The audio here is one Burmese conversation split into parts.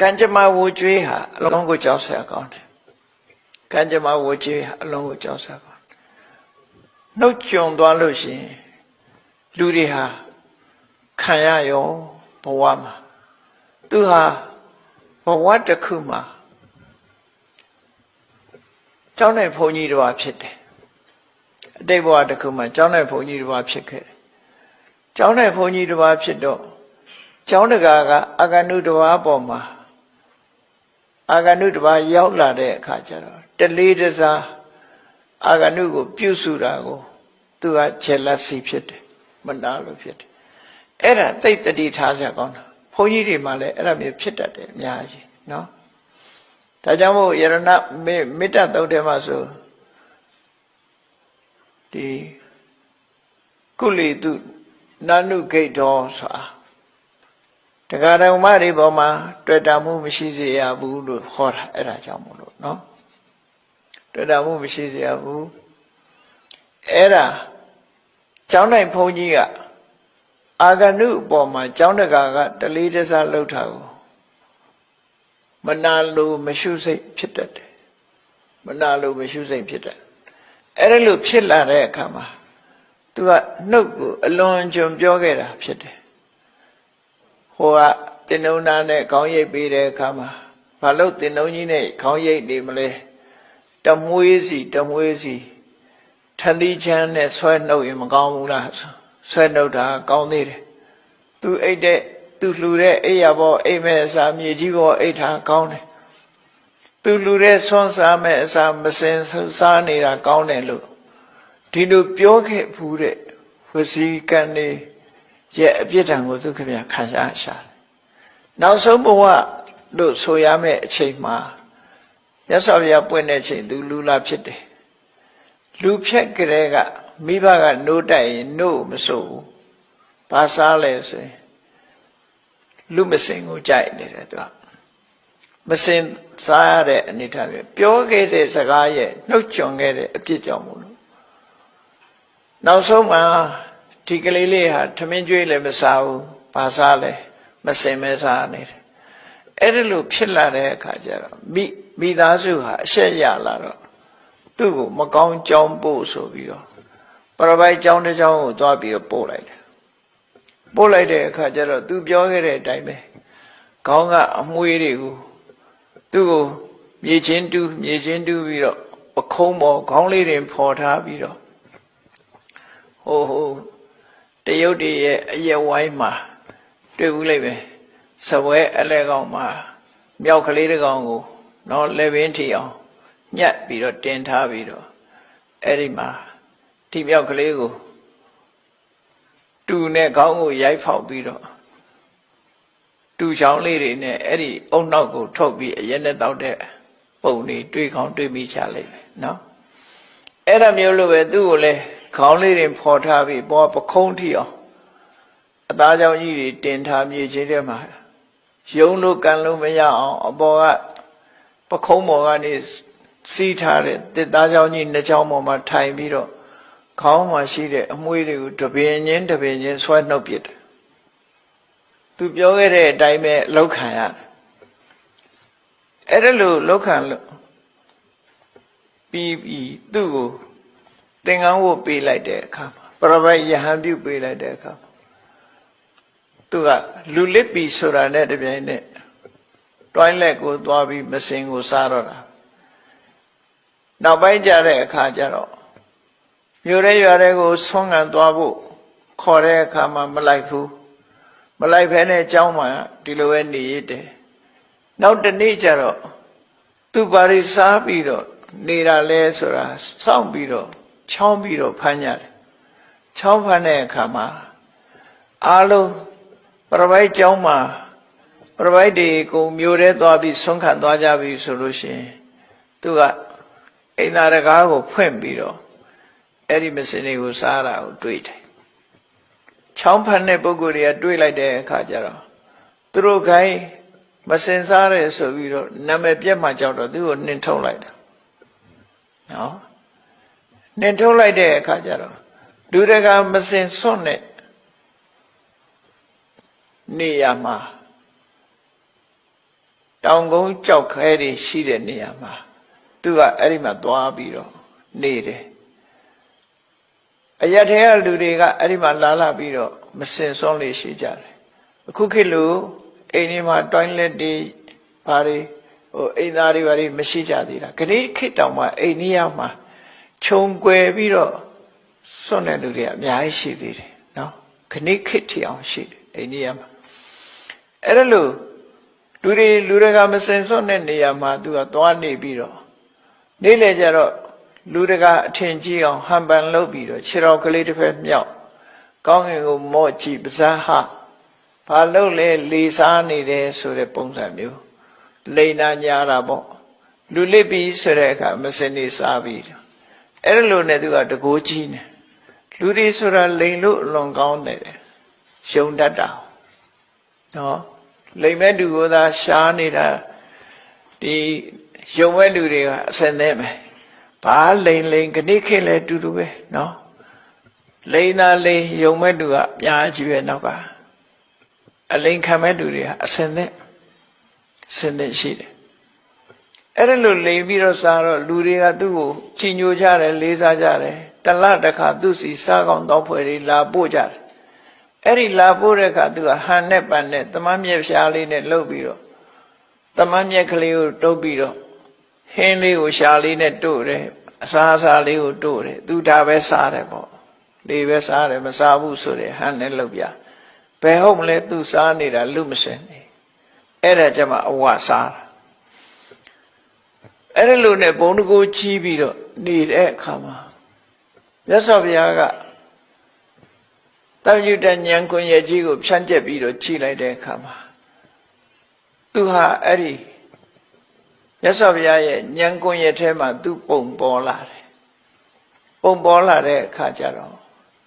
ကံကြမ္မာဝူကျွေးဟာအလုံးကိုကြောက်ဆက်ကောင်းတယ်ကံကြမ္မာဝူကျွေးဟာအလုံးကိုကြောက်ဆက်ကောင်းတယ်နှုတ်ကြုံသွားလို့ရှိရင်လူတွေဟာခံရရောဘဝမှာသူဟာဘဝတစ်ခုမှာကျောင်းနိုင်ဘုန်းကြီးတစ်ပါးဖြစ်တယ်အတိတ်ဘဝတစ်ခုမှာကျောင်းနိုင်ဘုန်းကြီးတစ်ပါးဖြစ်ခဲ့တယ်ကျောင်းနိုင်ဘုန်းကြီးတစ်ပါးဖြစ်တော့ကျောင်းတကာကအကနုတစ်ပါးပေါ်မှာ အာဂနုတစ်ပါးရောက်လာတဲ့အခါကျတော့တလေးတစားအာဂနုကိုပြုစုတာကိုသူကဂျယ်လစီဖြစ်တယ်မနာလို့ဖြစ်တယ်အဲ့ဒါသိတတိထားကြကောင်းတာဘုန်းကြီးတွေမှလည်းအဲ့ဒါမျိုးဖြစ်တတ်တယ်အများကြီးနော်ဒါကြောင့်မို့ယရဏမေတ္တာတုတ်ထဲမှာဆိုဒီကုလီတုနာနုဂိတ်တော်ဆိုတာ တရားတော်မတွေပေါ်မှာတွေ့တာမှုမရှိစေရဘူးလို့ခေါ်တာအဲ့ဒါကြောင့်မို့လို့နော်တွေ့တာမှုမရှိစေရဘူးအဲ့ဒါကျောင်းနိုင်ဘုန်းကြီးကအာဂနုအပေါ်မှာကျောင်းတကာကတလေးတစားလှုပ်တာကိုမနာလို့မရှုစိတ်ဖြစ်တတ်တယ်မနာလို့မရှုစိတ်ဖြစ်တတ်အဲ့ဒါလို့ဖြစ်လာတဲ့အခါမှာသူကနှုတ်ကိုအလွန်ကြုံပြောခဲ့တာဖြစ်တယ် ဟိုကတင်နှုံနာနဲ့ခေါင်းရိပ်ပေးတဲ့အခါမှာဘာလို့တင်နှုံကြီးနဲ့ခေါင်းရိပ်နေမလဲတမွေးစီတမွေးစီထန်ဒီချမ်းနဲ့ဆွဲနှုတ်ရင်မကောင်းဘူးလားဆွဲနှုတ်တာကောင်းသေးတယ်သူအိတ်တဲ့သူလှူတဲ့အိယာဘောအိမ်မဲ့အစာမြေကြီးဘောအိတ်ထားကောင်းတယ်သူလှူတဲ့ဆွမ်းစားမဲ့အစာမစင်စားနေတာကောင်းတယ်လို့ဒီလိုပြောခဲ့ဘူးတဲ့ဝစီကံနေ ရဲ့အပြစ်ဒဏ်ကိုသူခင်ဗျခံရရှာတယ်နောက်ဆုံးဘဝလို့ဆိုရမယ့်အချိန်မှာမြတ်စွာဘုရားပွင့်တဲ့အချိန်သူလူလာဖြစ်တယ်လူဖြက်ကြတဲ့ကမိဘကနိုးတိုက်ရင်နို့မစိုးဘူးဘာစားလဲဆိုရင်လူမစင်ကိုကြိုက်နေတယ်သူကမစင်စားရတဲ့အနေထားပဲပြောခဲ့တဲ့စကားရဲ့နှုတ်ကြွခဲ့တဲ့အပြစ်ကြောင့်မို့လို့နောက်ဆုံးမှာ ဒီကလေးလေးဟာထမင်းကျွေးလည်းမစားဘူးဘာစားလဲမစင်မဲစားနေတယ်အဲ့ဒါလို့ဖြစ်လာတဲ့အခါကျတော့မိမိသားစုဟာအဆက်ရလာတော့သူ့ကိုမကောင်းကြောင်းပို့ဆိုပြီးတော့ပရပိုက်ကြောင်းတစ်ကြောင်းကိုသွားပြီးတော့ပို့လိုက်တယ်ပို့လိုက်တဲ့အခါကျတော့သူပြောခဲ့တဲ့အတိုင်းပဲခေါင်းကအမွှေးတွေကိုသူ့ကိုမြေချင်းတူးမြေချင်းတူးပြီးတော့ပခုံးပေါ်ခေါင်းလေးတွေဖော်ထားပြီးတော့ဟိုဟို တရုတ်တည်းရဲ့အရက်ဝိုင်းမှာတွေ့ဘူးလိုက်ပဲစပွဲအလဲကောင်မှာမြောက်ကလေးတစ်ကောင်ကိုနော်လက်ပင်ထီအောင်ညက်ပြီးတော့တင်ထားပြီးတော့အဲ့ဒီမှာဒီမြောက်ကလေးကိုတူနဲ့ခေါင်းကိုရိုက်ဖောက်ပြီးတော့တူချောင်းလေးတွေနဲ့အဲ့ဒီအုံနောက်ကိုထုတ်ပြီးအရက်နဲ့တောက်တဲ့ပုံတွေတွေးခေါင်းတွေးမိချလိုက်ပဲနော်အဲ့ဒါမျိုးလိုပဲသူ့ကိုလည်း ခေါင်းလေးတွေဖော်ထားပြီးပေါ်ပခုံးထီအောင်အသားကြောင့်ကြီးတွေတင်ထားမြေချင်းထဲမှာယုံလို့ကန်လို့မရအောင်အပေါ်ကပခုံးပေါ်ကနေစီးထားတဲ့တစ်သားကြောင့်ကြီးနှစ်ချောင်းပေါ်မှာထိုင်ပြီးတော့ခေါင်းမှာရှိတဲ့အမွှေးတွေကိုတပင်ချင်းတပင်ချင်းဆွဲနှုတ်ပစ်တယ်သူပြောခဲ့တဲ့အတိုင်းပဲလောက်ခံရတယ်အဲ့ဒါလို့လောက်ခံလို့ပြီးပြီးသူ့ကို သင်္ကန်းဝတ်ပေးလိုက်တဲ့အခါမှာပရပိုက်ယဟန်ပြုပေးလိုက်တဲ့အခါမှာသူကလူလစ်ပြီဆိုတာနဲ့တပြိုင်နက်တွိုင်းလက်ကိုသွားပြီးမစင်ကိုစားတော့တာနောက်ပိုင်းကြတဲ့အခါကျတော့မြို့ရဲရွာရဲကိုဆွမ်းခံသွားဖို့ခေါ်တဲ့အခါမှာမလိုက်ဘူးမလိုက်ဖဲနဲ့အเจ้าမှာဒီလိုပဲနေရတဲ့နောက်တနေ့ကျတော့သူပါရီစားပြီးတော့နေတာလဲဆိုတာစောင့်ပြီးတော့ ချောင်းပြီးတော့ဖမ်းကြတယ်ချောင်းဖမ်းတဲ့အခါမှာအားလုံးပရပိုက်ကျောင်းမှာပရပိုက်တွေကိုမျိုးရဲသွားပြီးဆုံးခတ်သွားကြပြီဆိုလို့ရှိရင်သူကအိမ်သာတကားကိုဖွင့်ပြီးတော့အဲ့ဒီမစင်တွေကိုစားတာကိုတွေ့တယ်ချောင်းဖမ်းတဲ့ပုဂ္ဂိုလ်တွေကတွေ့လိုက်တဲ့အခါကျတော့သူတို့ခိုင်းမစင်စားရဲဆိုပြီးတော့နာမည်ပြက်မှကြောက်တော့သူ့ကိုနှင်ထုတ်လိုက်တာနော် နှင်ထုတ်လိုက်တဲ့အခါကျတော့လူတကာမစင်စွန့်တဲ့နေရာမှာတောင်ကုန်းကြောက်ခဲတွေရှိတဲ့နေရာမှာသူကအဲ့ဒီမှာသွားပြီးတော့နေတယ်အရက်ထဲကလူတွေကအဲ့ဒီမှာလာလာပြီးတော့မစင်စွန့်လေးရှိကြတယ်အခုခေတ်လိုအိမ်ဒီမှာ toilet တွေဘာတွေဟိုအိမ်သားတွေဘာတွေမရှိကြသေးတာခရီးခေတ်တောင်မှအိမ်နီးယားမှာ ခြုံကွယ်ပြီးတော့စွန့်တဲ့လူတွေကအများကြီးရှိသေးတယ်နော်ခဏခေတ်ထီအောင်ရှိတယ်အိမ်နီးယားမှာအဲ့ဒါလို့လူတွေလူတွေကမစင်စွန့်တဲ့နေရာမှာသူကသွားနေပြီးတော့နေ့လေကျတော့လူတကအထင်ကြီးအောင်ဟန်ပန်လုပ်ပြီးတော့ခြေတော်ကလေးတစ်ဖက်မြောက်ကောင်းကင်ကိုမော့ကြည့်ပဇာဟဘာလို့လဲလေစားနေတယ်ဆိုတဲ့ပုံစံမျိုးလိန်နာညာတာပေါ့လူလစ်ပြီးဆိုတဲ့အခါမစင်နေစားပြီး အဲ့လိုနဲ့သူကတကိုးကြီးနေလူတွေဆိုတာလိန်လို့အလွန်ကောင်းတယ်ရှုံတတ်တာနော်လိန်မဲ့သူကသာရှားနေတာဒီယုံမဲ့လူတွေကအစင်သေးမယ်ဘာလိန်လိန်ခဏခေတ်လဲတူတူပဲနော်လိန်သာလိန်ယုံမဲ့သူကအများကြီးပဲနောက်ကအလိန်ခံမဲ့သူတွေကအစင်သက်စင်သက်ရှိတယ် အဲ့ဒါလို့လိန်ပြီးတော့စားတော့လူတွေကသူ့ကိုချီညိုကြတယ်လေးစားကြတယ်တလတစ်ခါသူ့စီစားကောင်းတောက်ဖွယ်တွေလာပို့ကြတယ်အဲ့ဒီလာပို့တဲ့အခါသူကဟန်နဲ့ပန်နဲ့တမန်းမြက်ဖြားလေးနဲ့လှုပ်ပြီးတော့တမန်းမြက်ကလေးကိုတုပ်ပြီးတော့ဟင်းလေးကိုရှာလေးနဲ့တို့တယ်အစားအစာလေးကိုတို့တယ်သူဒါပဲစားတယ်ပေါ့လေပဲစားတယ်မစားဘူးဆိုတယ်ဟန်နဲ့လှုပ်ပြဘယ်ဟုတ်မလဲသူစားနေတာလူမစင်နေအဲ့ဒါကြမှာအဝစားတာ အဲ့ဒီလိုနဲ့ဘုံတကူချီးပြီးတော့နေတဲ့အခါမှာမြတ်စွာဘုရားကတန်ယူတဲ့ဉာဏ်ကွန်ရဲ့ကြီးကိုဖြန့်ကျက်ပြီးတော့ကြည့်လိုက်တဲ့အခါမှာသူဟာအဲ့ဒီမြတ်စွာဘုရားရဲ့ဉာဏ်ကွန်ရဲ့ထဲမှာသူပုံပေါ်လာတယ်ပုံပေါ်လာတဲ့အခါကျတော့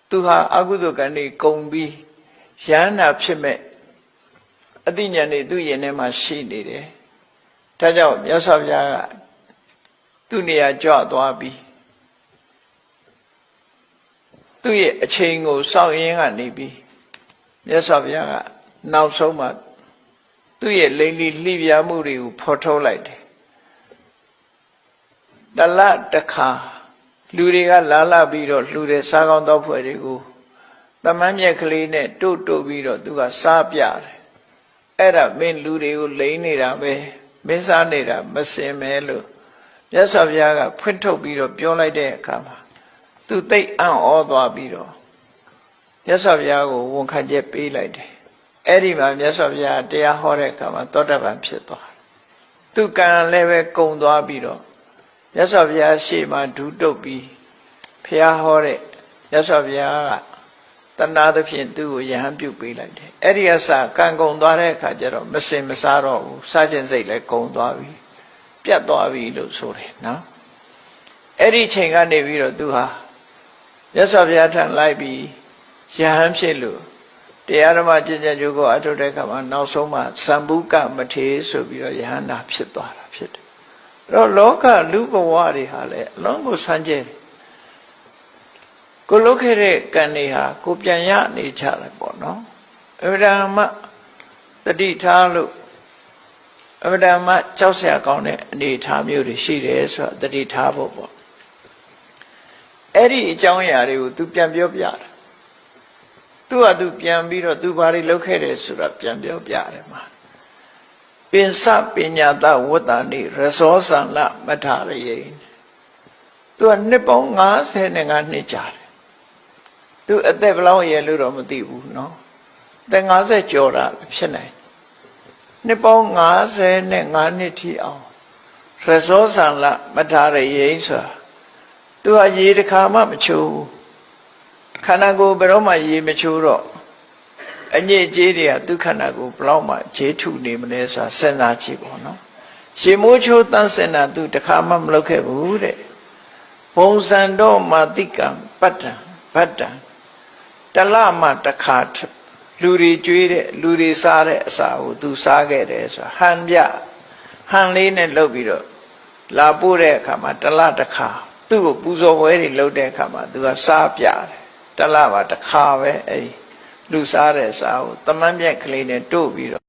သူဟာအကုသိုလ်ကံတွေကုံပြီးရဟန္တာဖြစ်မဲ့အသိဉာဏ်တွေသူ့ရင်ထဲမှာရှိနေတယ်ဒါကြောင့်မြတ်စွာဘုရားက သူ့နေရာကြွသွားပြီးသူ့ရဲ့အချိန်ကိုစောင့်ရင်းကနေပြီးမြတ်စွာဘုရားကနောက်ဆုံးမှသူ့ရဲ့လိမ့်လီလှိပြာမှုတွေကိုဖော်ထုတ်လိုက်တယ်တလတစ်ခါလူတွေကလာလာပြီးတော့လှူတဲ့စားကောင်းသောဖွဲ့တွေကိုတမန်းမြက်ကလေးနဲ့တို့တို့ပြီးတော့သူကစားပြတယ်အဲ့ဒါမင်းလူတွေကိုလိမ့်နေတာပဲမင်းစားနေတာမစင်မဲလို့ မြတ်စွာဘုရားကဖွင့်ထုတ်ပြီးတော့ပြောလိုက်တဲ့အခါမှာသူသိအံ့ဩသွားပြီးတော့မြတ်စွာဘုရားကိုဝန်ခံချက်ပေးလိုက်တယ်အဲ့ဒီမှာမြတ်စွာဘုရားတရားဟောတဲ့အခါမှာသောတပန်ဖြစ်သွားသူကံလည်းပဲကုံသွားပြီးတော့မြတ်စွာဘုရားရှေ့မှာဒူးတုပ်ပြီးဘုရားဟောတဲ့မြတ်စွာဘုရားကတဏှာသဖြင့်သူ့ကိုယဟန်ပြုတ်ပေးလိုက်တယ်အဲ့ဒီအစကံကုံသွားတဲ့အခါကျတော့မစင်မစားတော့ဘူးစားခြင်းစိတ်လည်းကုံသွားပြီ ပြတ်သွားပြီလို့ဆိုတယ်နော်အဲ့ဒီချိန်ကနေပြီးတော့သူဟာမြတ်စွာဘုရားထံလိုက်ပြီးယဟန်ဖြစ်လို့တရားဓမ္မကျင့်ကြံကြိုးကိုအထုတဲ့အခါမှာနောက်ဆုံးမှသံဗုကမထေဆိုပြီးတော့ယဟန္တာဖြစ်သွားတာဖြစ်တယ်အဲ့တော့လောကလူဘဝတွေဟာလည်းအလုံးကိုစမ်းကြဲတယ်ကိုလုတ်ခဲ့တဲ့ကံတွေဟာကိုပြန်ရနေကြတယ်ပေါ့နော်အဗဒမတတိထားလို့ အဗဒမကြောက်စရာကောင်းတဲ့အနေအထားမျိုးတွေရှိတယ်ဆိုတာတတိထားဖို့ပေါ့အဲ့ဒီအကြောင်းအရာတွေကို तू ပြန်ပြောပြတာသူ့ဟာသူပြန်ပြီးတော့သူဘာတွေလုပ်ခဲ့တယ်ဆိုတာပြန်ပြောပြတယ်မှာပင်စပညာတဝတ္တနိရဇောသံလမထရယေသူကနှစ်ပေါင်း55နှစ်ကြာတယ်သူအသက်ဘယ်လောက်ရဲလို့တော့မသိဘူးเนาะအသက်50ကျော်တာဖြစ်နိုင် နှစ်ပေါင်း55နှစ်ထိအောင်ရဇောသံလမထရယေဆိုတာသူကရေတစ်ခါမှမချိုးဘူးခန္ဓာကိုယ်ဘယ်တော့မှရေမချိုးတော့အညစ်အကြေးတွေကသူခန္ဓာကိုယ်ဘလောက်မှခြေထုနေမလဲဆိုတာစဉ်းစားကြည့်ပေါ့နော်ရေမိုးချိုးတန်းစင်တာသူတခါမှမလုပ်ခဲ့ဘူးတဲ့ဘုံစံတော့မာတိကံပတ္တံဗတ္တံတလမှတခါ လူတွေကျွေးတဲ့လူတွေစားတဲ့အစာကိုသူစားခဲ့တယ်ဆိုတာဟန်ပြဟန်လေးနဲ့လုပ်ပြီးတော့လာပို့တဲ့အခါမှာတလတစ်ခါသူ့ကိုပူဇော်ပွဲတွေလုပ်တဲ့အခါမှာသူကစားပြတယ်တလပါတစ်ခါပဲအဲ့ဒီလူစားတဲ့စားကိုတမန်ပြက်ကလေးနဲ့တို့ပြီးတော့